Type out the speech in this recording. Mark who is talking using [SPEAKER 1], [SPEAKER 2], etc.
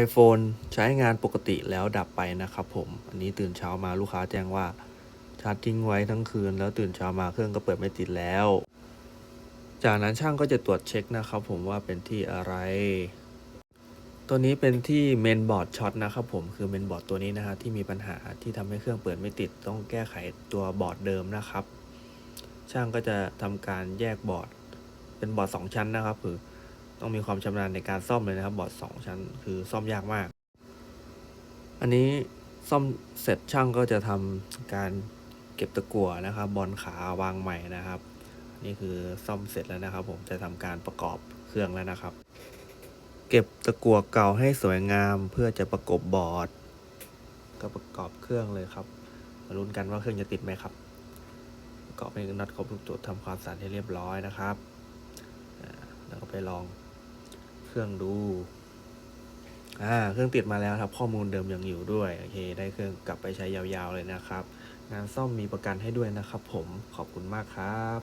[SPEAKER 1] iPhone ใช้งานปกติแล้วดับไปนะครับผม อันนี้ตื่นเช้ามาลูกค้าแจ้งว่าชาร์จทิ้งไว้ทั้งคืน แล้วตื่นเช้ามาเครื่องก็เปิดไม่ติดแล้ว จากนั้นช่างก็จะตรวจเช็คนะครับผมว่าเป็นที่อะไร ตัวนี้เป็นที่เมนบอร์ดช็อตนะครับผมคือเมนบอร์ดตัวนี้นะฮะที่มีปัญหาที่ทำให้เครื่องเปิดไม่ติด ต้องแก้ไขตัวบอร์ดเดิมนะครับ ช่างก็จะทำการแยกบอร์ดเป็นบอร์ดสองชั้นนะครับคือ ต้องมีความชำนาญในการซ่อมเลยนะครับ บอร์ดสองชั้นคือซ่อมยากมาก อันนี้ซ่อมเสร็จช่างก็จะทำการเก็บตะกั่วนะครับ บอลขาวางใหม่นะครับ นี่คือซ่อมเสร็จแล้วนะครับ ผมจะทำการประกอบเครื่องแล้วนะครับ เก็บตะกั่วเก่าให้สวยงามเพื่อจะประกบบอร์ด ก็ประกอบเครื่องเลยครับมาลุ้นกันว่าเครื่องจะติดไหมครับประกอบให้น็อตครบทุกจุดทำความสะอาดให้เรียบร้อยนะครับแล้วก็ไปลอง เครื่องดู อ่า เครื่องติดมาแล้วครับ ข้อมูลเดิมยังอยู่ด้วย โอเค ได้เครื่องกลับไปใช้ยาวๆเลยนะครับ งานซ่อมมีประกันให้ด้วยนะครับผม ขอบคุณมากครับ